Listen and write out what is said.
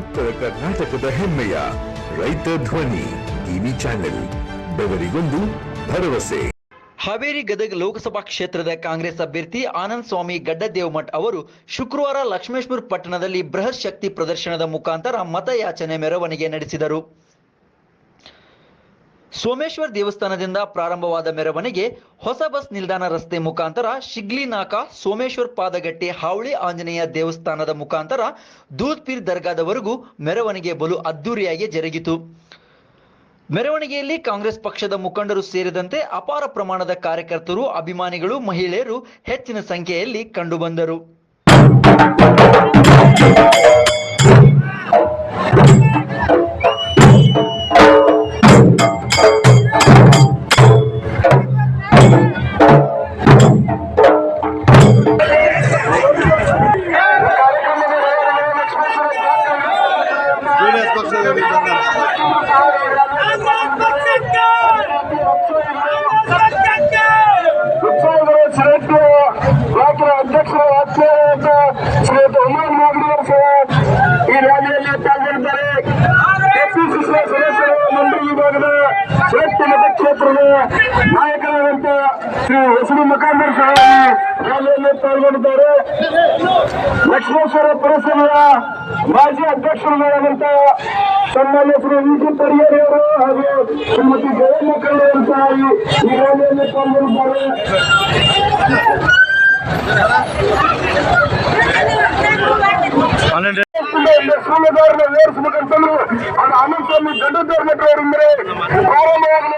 ಉತ್ತರ ಕರ್ನಾಟಕದ ಹೆಮ್ಮೆಯ ರೈತ ಧ್ವನಿ ಟಿವಿ ಚಾನೆಲ್, ಬೆವರಿಗೊಂದು ಭರವಸೆ. ಹಾವೇರಿ ಗದಗ ಲೋಕಸಭಾ ಕ್ಷೇತ್ರದ ಕಾಂಗ್ರೆಸ್ ಅಭ್ಯರ್ಥಿ ಆನಂದ್ ಸ್ವಾಮಿ ಗಡ್ಡದೇವಮಠ್ ಅವರು ಶುಕ್ರವಾರ ಲಕ್ಷ್ಮೇಶ್ವರ ಪಟ್ಟಣದಲ್ಲಿ ಬೃಹತ್ ಶಕ್ತಿ ಪ್ರದರ್ಶನದ ಮುಖಾಂತರ ಮತಯಾಚನೆ ಮೆರವಣಿಗೆ ನಡೆಸಿದರು. ಸೋಮೇಶ್ವರ್ ದೇವಸ್ಥಾನದಿಂದ ಪ್ರಾರಂಭವಾದ ಮೆರವಣಿಗೆ ಹೊಸ ಬಸ್ ನಿಲ್ದಾಣ ರಸ್ತೆ ಮುಖಾಂತರ ಶಿಗ್ಲಿನಾಕ ಸೋಮೇಶ್ವರ್ ಪಾದಗಟ್ಟೆ ಹಾವಳಿ ಆಂಜನೇಯ ದೇವಸ್ಥಾನದ ಮುಖಾಂತರ ದೂದ್ಪೀರ್ ದರ್ಗಾದವರೆಗೂ ಮೆರವಣಿಗೆ ಬಲು ಅದ್ದೂರಿಯಾಗಿ ಜರುಗಿತು. ಮೆರವಣಿಗೆಯಲ್ಲಿ ಕಾಂಗ್ರೆಸ್ ಪಕ್ಷದ ಮುಖಂಡರು ಸೇರಿದಂತೆ ಅಪಾರ ಪ್ರಮಾಣದ ಕಾರ್ಯಕರ್ತರು, ಅಭಿಮಾನಿಗಳು, ಮಹಿಳೆಯರು ಹೆಚ್ಚಿನ ಸಂಖ್ಯೆಯಲ್ಲಿ ಕಂಡುಬಂದರು. ಶ್ರೇಷ್ಠ ರಾಜ್ಯ ಅಧ್ಯಕ್ಷರ ವಾತ್ಸಲ್ಯ ಶ್ರೀಯುತ ಉಮರ್ ನಾಗರಿಕರು ಸಹ ಈ ರ್ಯಾಲಿಯಲ್ಲಿ ಪಾಲ್ಗೊಂಡಿದ್ದಾರೆ ಕೆಪಿಸಿಸಿ ಸದಸ್ಯರು ಮಂಡ್ರಿ ವಿಭಾಗದ ಶ್ರೇಷ್ಠ ಮತಕ್ಷೇತ್ರದ ನಾಯಕರಾದಂತ ಶ್ರೀ ಹೆಸರು ಮುಖಾಂಡರ್ ಸಹ ಈ ರ್ಯಾಲಿಯಲ್ಲಿ ಪಾಲ್ಗೊಂಡಿದ್ದಾರೆ ಲಕ್ಷ್ಮೇಶ್ವರ ಪುರಸಭೆಯ ಮಾಜಿ ಅಧ್ಯಕ್ಷರಾದಂತ ಸನ್ಮಾನ್ಯ ಶ್ರೀ ವಿ ಸಿ ಪರಿಯರ್ ಅವರು ಹಾಗೂ ಶ್ರೀಮತಿ ಜಯಮ್ಮ ಕಳ್ಳಿ ಸಹ ಈ- ಈ ರ್ಯಾಲಿಯಲ್ಲಿ ಪಾಲ್ಗೊಂಡಿದ್ದಾರೆ ಸೂರ್ಯದಾರನ ಏರಿಸಬೇಕಂತಂದ್ರು ಅದು ಅನಂತ ಸ್ವಾಮಿ ದೊಡ್ಡದಾರ್ನಟ್ರು ಅವರಿಂದ್ರೆ ಪ್ರಾರಂಭವಾಗಲಿ